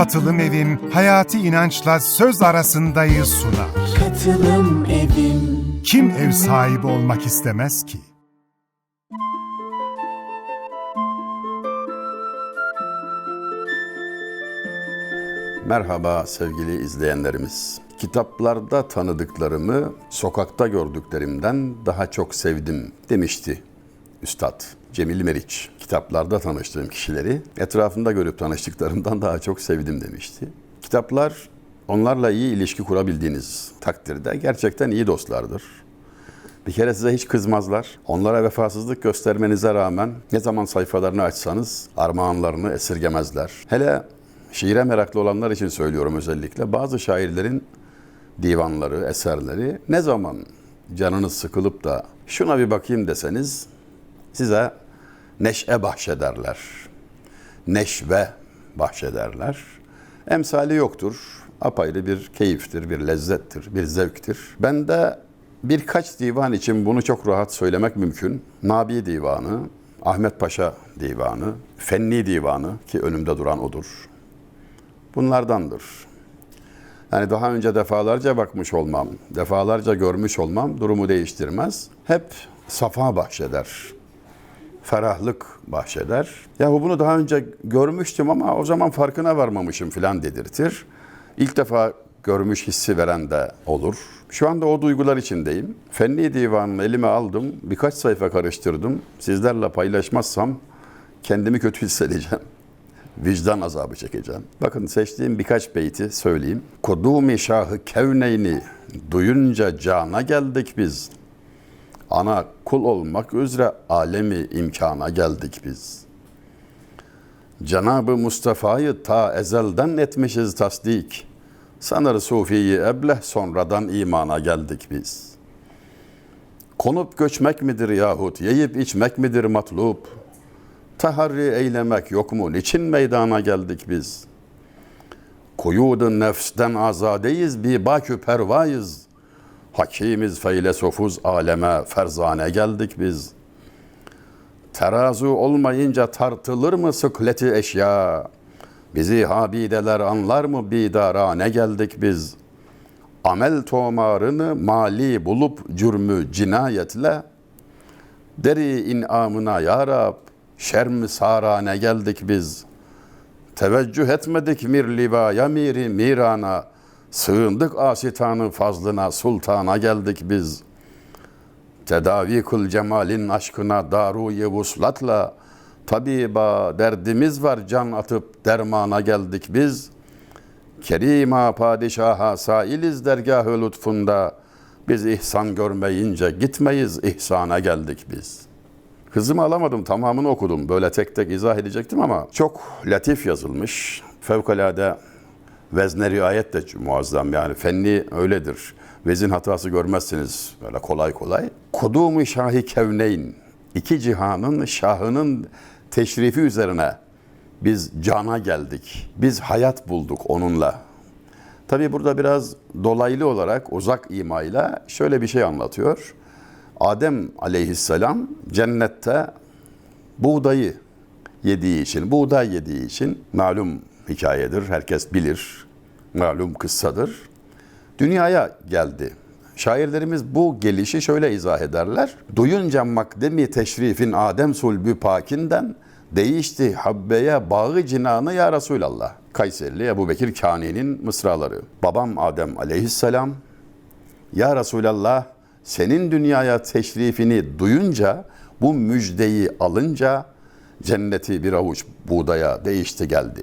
Katılım Evim hayati inançla söz arasındayı sunar. Katılım Evim Kim ev sahibi olmak istemez ki? Merhaba sevgili izleyenlerimiz. Kitaplarda tanıdıklarımı sokakta gördüklerimden daha çok sevdim demişti Üstad Cemil Meriç. Kitaplarda tanıştığım kişileri etrafında görüp tanıştıklarımdan daha çok sevdim demişti. Kitaplar onlarla iyi ilişki kurabildiğiniz takdirde gerçekten iyi dostlardır. Bir kere size hiç kızmazlar. Onlara vefasızlık göstermenize rağmen ne zaman sayfalarını açsanız armağanlarını esirgemezler. Hele şiire meraklı olanlar için söylüyorum özellikle. Bazı şairlerin divanları, eserleri ne zaman canınız sıkılıp da şuna bir bakayım deseniz size neşe bahşederler. Neşve bahşederler. Emsali yoktur. Apayrı bir keyiftir, bir lezzettir, bir zevktir. Ben de birkaç divan için bunu çok rahat söylemek mümkün. Nabi Divanı, Ahmet Paşa Divanı, Fenni Divanı ki önümde duran odur. Bunlardandır. Yani daha önce defalarca bakmış olmam, defalarca görmüş olmam durumu değiştirmez. Hep safa bahşeder. Ferahlık bahşeder. Yahu bunu daha önce görmüştüm ama o zaman farkına varmamışım filan dedirtir. İlk defa görmüş hissi veren de olur. Şu anda o duygular içindeyim. Fenni divanını elime aldım. Birkaç sayfa karıştırdım. Sizlerle paylaşmazsam kendimi kötü hissedeceğim vicdan azabı çekeceğim. Bakın seçtiğim birkaç beyti söyleyeyim. Kudumi şahı kevneyni duyunca cana geldik biz. Ana kul olmak üzere alemi imkana geldik biz. Cenab-ı Mustafa'yı ta ezelden etmişiz tasdik. Sanır Sufi'yi ebleh sonradan imana geldik biz. Konup göçmek midir yahut yiyip içmek midir matlup? Taharri eylemek yok mu? Niçin meydana geldik biz? Kuyudu nefsten azadeyiz, bir bakü pervayız. Hakimiz, feylesofuz, aleme ferzane geldik biz. Terazu olmayınca tartılır mı sıkleti eşya? Bizi habideler anlar mı bidarane geldik biz? Amel tomarını mali bulup cürmü cinayetle Deri inamına ya Rab, şerm sarane geldik biz. Teveccüh etmedik mir livaya miri mirana. Sığındık asitanı fazlına sultana geldik biz. Tedavi kıl cemalin aşkına daruye vuslatla. Tabiba derdimiz var can atıp dermana geldik biz. Kerima padişaha sailiz dergahı lütfunda. Biz ihsan görmeyince gitmeyiz ihsana geldik biz.'' Hızımı alamadım, tamamını okudum. Böyle tek tek izah edecektim ama çok latif yazılmış. Fevkalade vezne riayet de muazzam yani fenni öyledir. Vezin hatası görmezsiniz böyle kolay kolay. Kudumu şahi kevneyn, iki cihanın şahının teşrifi üzerine biz cana geldik. Biz hayat bulduk onunla. Tabi burada biraz dolaylı olarak uzak imayla şöyle bir şey anlatıyor. Adem aleyhisselam cennette buğdayı yediği için, buğday yediği için malum hikayedir, herkes bilir, malum kıssadır. Dünyaya geldi. Şairlerimiz bu gelişi şöyle izah ederler. Duyunca makdemi teşrifin Adem sulbü pakinden değişti habbeye bağı cinanı ya Resulallah. Kayserili Ebu Bekir Kani'nin mısraları. Babam Adem aleyhisselam, ya Resulallah senin dünyaya teşrifini duyunca, bu müjdeyi alınca cenneti bir avuç buğdaya değişti geldi.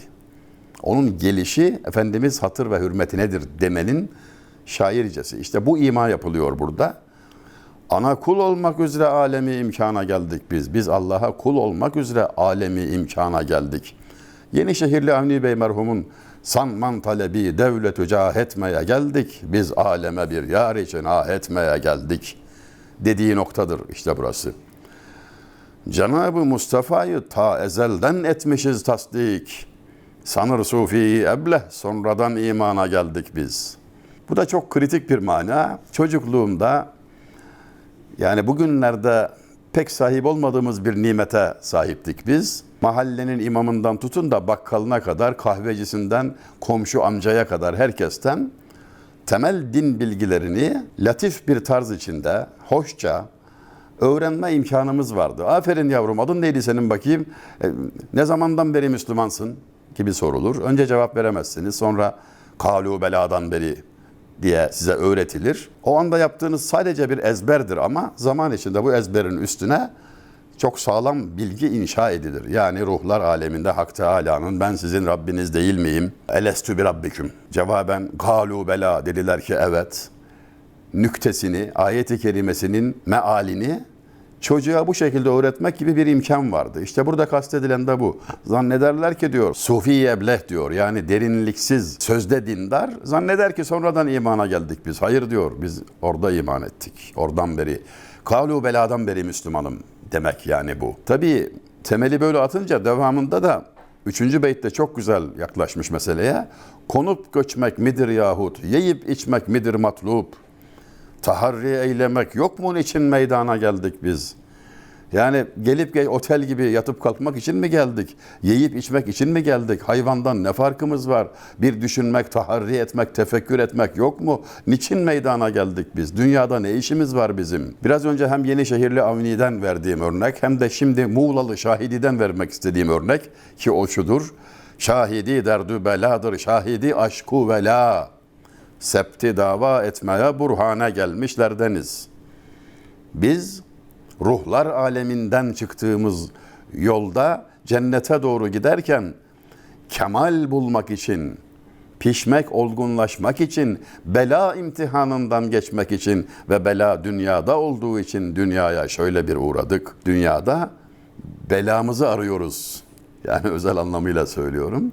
Onun gelişi Efendimiz hatır ve hürmetinedir demenin şaircesi. İşte bu ima yapılıyor burada. Ana kul olmak üzere alemi imkana geldik biz. Biz Allah'a kul olmak üzere alemi imkana geldik. Yenişehirli Avni Bey merhumun sanman talebi devlet cah etmeye geldik. Biz aleme bir yar için ah etmeye geldik. Dediği noktadır işte burası. Cenab-ı Mustafa'yı ta ezelden etmişiz tasdik. Sanır sufiyi ebleh sonradan imana geldik biz. Bu da çok kritik bir mana. Çocukluğumda yani bugünlerde pek sahip olmadığımız bir nimete sahiptik biz. Mahallenin imamından tutun da bakkalına kadar, kahvecisinden komşu amcaya kadar herkesten temel din bilgilerini latif bir tarz içinde, hoşça öğrenme imkanımız vardı. Aferin yavrum adın neydi senin bakayım? E, ne zamandan beri Müslümansın? Gibi sorulur. Önce cevap veremezsiniz. Sonra kalu beladan beri diye size öğretilir. O anda yaptığınız sadece bir ezberdir ama zaman içinde bu ezberin üstüne çok sağlam bilgi inşa edilir. Yani ruhlar aleminde Hak Teala'nın ben sizin Rabbiniz değil miyim? Elestü bi rabbiküm. Cevaben kalu bela dediler ki evet. Nüktesini, ayeti kerimesinin mealini çocuğa bu şekilde öğretmek gibi bir imkan vardı. İşte burada kastedilen de bu. Zannederler ki diyor, sufi ebleh diyor. Yani derinliksiz, sözde dindar. Zanneder ki sonradan imana geldik biz. Hayır diyor, biz orada iman ettik. Oradan beri. Kalu beladan beri Müslümanım demek yani bu. Tabii temeli böyle atınca devamında da Üçüncü beytte çok güzel yaklaşmış meseleye. Konup göçmek midir yahut, yiyip içmek midir matlup? Taharri eylemek yok mu onun için meydana geldik biz? Yani gelip gel otel gibi yatıp kalkmak için mi geldik? Yiyip içmek için mi geldik? Hayvandan ne farkımız var? Bir düşünmek, taharri etmek, tefekkür etmek yok mu? Niçin meydana geldik biz? Dünyada ne işimiz var bizim? Biraz önce hem Yenişehirli Avni'den verdiğim örnek hem de şimdi Muğlalı Şahidi'den vermek istediğim örnek ki o şudur. Şahidi derdü beladır, şahidi aşku vela. Septi dava etmeye burhane gelmişlerdeniz. Biz ruhlar aleminden çıktığımız yolda cennete doğru giderken kemal bulmak için, pişmek, olgunlaşmak için, bela imtihanından geçmek için ve bela dünyada olduğu için dünyaya şöyle bir uğradık. Dünyada belamızı arıyoruz. Yani özel anlamıyla söylüyorum.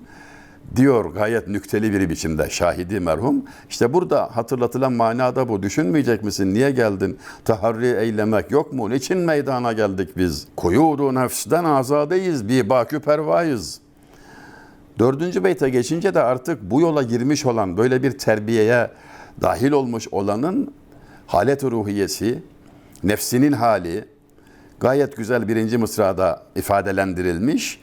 Diyor gayet nükteli bir biçimde şahidi merhum. İşte burada hatırlatılan manada bu. Düşünmeyecek misin? Niye geldin? Taharri eylemek yok mu? Niçin meydana geldik biz? Kuyudu nefsten azadeyiz. Bir bakü pervayız. Dördüncü beyte geçince de artık bu yola girmiş olan, böyle bir terbiyeye dahil olmuş olanın halet ruhiyesi, nefsinin hali gayet güzel birinci mısrada ifadelendirilmiş.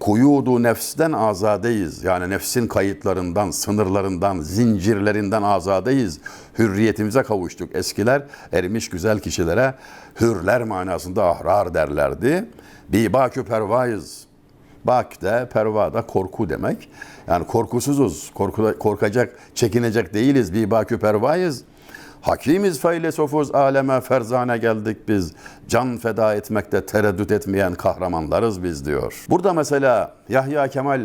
Kuyudu nefsten azadeyiz. Yani nefsin kayıtlarından, sınırlarından, zincirlerinden azadeyiz. Hürriyetimize kavuştuk. Eskiler erimiş güzel kişilere hürler manasında ahrar derlerdi. Bibakü pervayız. Bak de perva da korku demek. Yani korkusuzuz. Korku, korkacak, çekinecek değiliz. Bir bakü pervayız. Hakimiz feylesofuz aleme ferzane geldik biz. Can feda etmekte tereddüt etmeyen kahramanlarız biz diyor. Burada mesela Yahya Kemal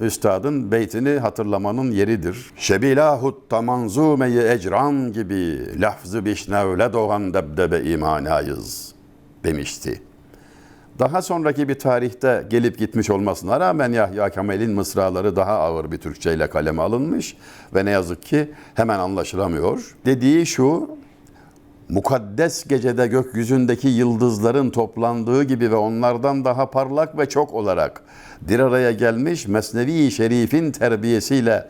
Üstad'ın beytini hatırlamanın yeridir. Şebilahut tamanzumeyi ecran gibi lafzı bişnevle doğan debdebe imanayız demişti. Daha sonraki bir tarihte gelip gitmiş olmasına rağmen Yahya Kemal'in mısraları daha ağır bir Türkçeyle kaleme alınmış ve ne yazık ki hemen anlaşılamıyor. Dediği şu, mukaddes gecede gökyüzündeki yıldızların toplandığı gibi ve onlardan daha parlak ve çok olarak bir araya gelmiş Mesnevi Şerif'in terbiyesiyle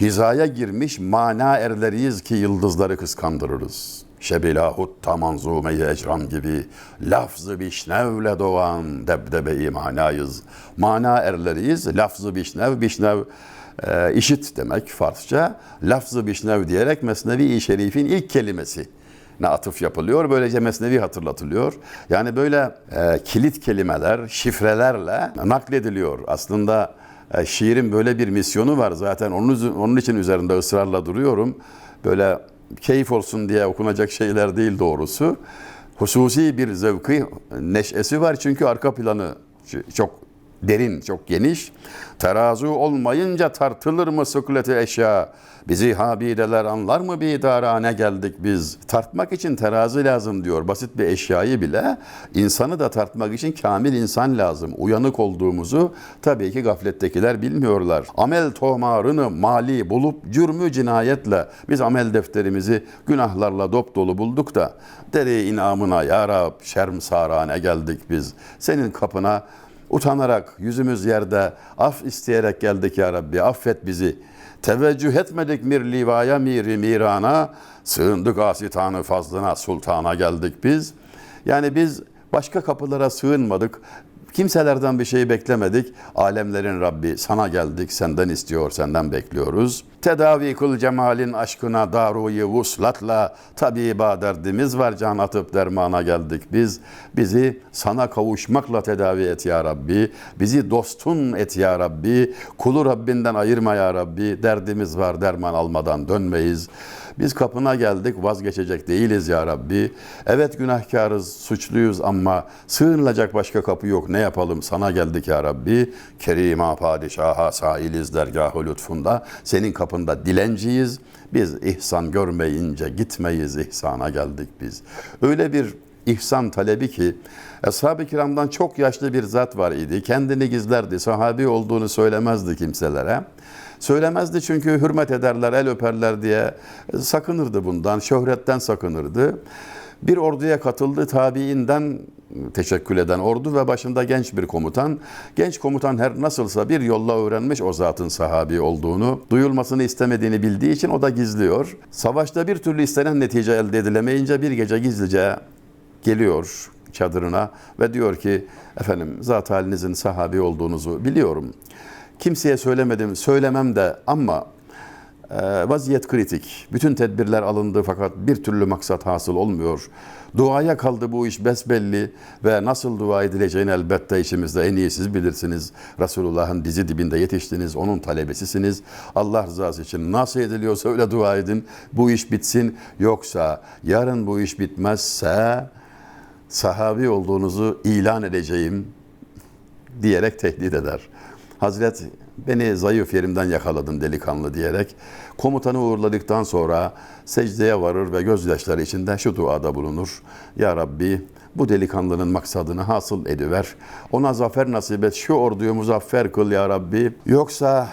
hizaya girmiş mana erleriyiz ki yıldızları kıskandırırız. Şebilahut tamanzume-i ecran gibi lafzı bişnevle doğan debdebe imanayız. Mana erleriyiz. Lafzı bişnev, bişnev e, işit demek Farsça. Lafzı bişnev diyerek Mesnevi-i Şerif'in ilk kelimesi ne atıf yapılıyor. Böylece Mesnevi hatırlatılıyor. Yani böyle e, kilit kelimeler, şifrelerle naklediliyor. Aslında e, şiirin böyle bir misyonu var. Zaten onun, onun için üzerinde ısrarla duruyorum. Böyle keyif olsun diye okunacak şeyler değil doğrusu. Hususi bir zevki, neşesi var çünkü arka planı çok derin, çok geniş. Terazu olmayınca tartılır mı sıkleti eşya? Bizi habideler anlar mı bir idarane geldik biz? Tartmak için terazi lazım diyor. Basit bir eşyayı bile insanı da tartmak için kamil insan lazım. Uyanık olduğumuzu tabii ki gaflettekiler bilmiyorlar. Amel tomarını mali bulup cürmü cinayetle biz amel defterimizi günahlarla dop dolu bulduk da deri inamına ya Rab şerm sarane geldik biz. Senin kapına Utanarak yüzümüz yerde af isteyerek geldik ya Rabbi affet bizi. Teveccüh etmedik mir livaya miri mirana sığındık asitanı fazlına sultana geldik biz. Yani biz başka kapılara sığınmadık. Kimselerden bir şey beklemedik. Alemlerin Rabbi sana geldik, senden istiyor, senden bekliyoruz. Tedavi kıl cemalin aşkına daruyu vuslatla tabiba derdimiz var can atıp dermana geldik biz. Bizi sana kavuşmakla tedavi et ya Rabbi. Bizi dostun et ya Rabbi. Kulu Rabbinden ayırma ya Rabbi. Derdimiz var derman almadan dönmeyiz. Biz kapına geldik vazgeçecek değiliz ya Rabbi. Evet günahkarız, suçluyuz ama sığınılacak başka kapı yok. Ne yapalım sana geldik ya Rabbi. Kerima padişaha sailiz dergahı lütfunda. Senin kapında dilenciyiz. Biz ihsan görmeyince gitmeyiz ihsana geldik biz. Öyle bir ihsan talebi ki Ashab-ı kiramdan çok yaşlı bir zat var idi. Kendini gizlerdi. Sahabi olduğunu söylemezdi kimselere. Söylemezdi çünkü hürmet ederler, el öperler diye sakınırdı bundan, şöhretten sakınırdı. Bir orduya katıldı, tabiinden teşekkül eden ordu ve başında genç bir komutan. Genç komutan her nasılsa bir yolla öğrenmiş o zatın sahabi olduğunu. Duyulmasını istemediğini bildiği için o da gizliyor. Savaşta bir türlü istenen netice elde edilemeyince bir gece gizlice geliyor çadırına ve diyor ki efendim zat halinizin sahabi olduğunuzu biliyorum. Kimseye söylemedim, söylemem de ama e, vaziyet kritik. Bütün tedbirler alındı fakat bir türlü maksat hasıl olmuyor. Duaya kaldı bu iş besbelli ve nasıl dua edileceğini elbette işimizde en iyi siz bilirsiniz. Resulullah'ın dizi dibinde yetiştiniz, onun talebesisiniz. Allah rızası için nasıl ediliyorsa öyle dua edin. Bu iş bitsin. Yoksa yarın bu iş bitmezse sahabi olduğunuzu ilan edeceğim diyerek tehdit eder. Hazret beni zayıf yerimden yakaladın delikanlı diyerek komutanı uğurladıktan sonra secdeye varır ve gözyaşları içinde şu duada bulunur. Ya Rabbi bu delikanlının maksadını hasıl ediver. Ona zafer nasip et. Şu orduyu muzaffer kıl ya Rabbi. Yoksa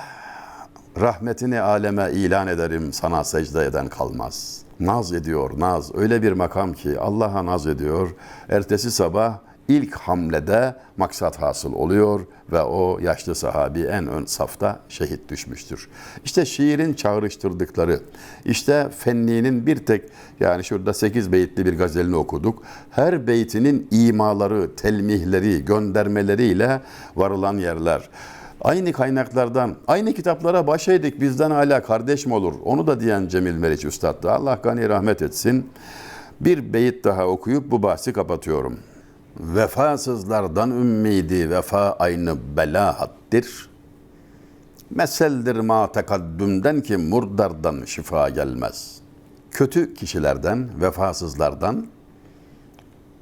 rahmetini aleme ilan ederim sana secde eden kalmaz. Naz ediyor naz öyle bir makam ki Allah'a naz ediyor. Ertesi sabah ilk hamlede maksat hasıl oluyor ve o yaşlı sahabi en ön safta şehit düşmüştür. İşte şiirin çağrıştırdıkları, işte fenninin bir tek yani şurada 8 beyitli bir gazelini okuduk. Her beytinin imaları, telmihleri, göndermeleriyle varılan yerler. Aynı kaynaklardan, aynı kitaplara başaydık bizden hala kardeş mi olur? Onu da diyen Cemil Meriç Üstad da Allah gani rahmet etsin. Bir beyit daha okuyup bu bahsi kapatıyorum. Vefasızlardan ümmidi vefa aynı belahattir. Meseldir ma tekaddümden ki murdardan şifa gelmez. Kötü kişilerden, vefasızlardan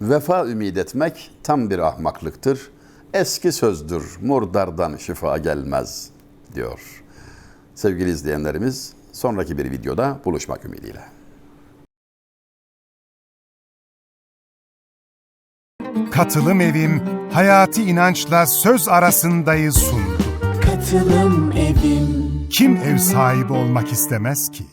vefa ümid etmek tam bir ahmaklıktır. Eski sözdür, murdardan şifa gelmez diyor. Sevgili izleyenlerimiz, sonraki bir videoda buluşmak ümidiyle. Katılım Evim Hayati İnanç'la Söz Arasındayız sundu. Katılım Evim Kim ev sahibi olmak istemez ki?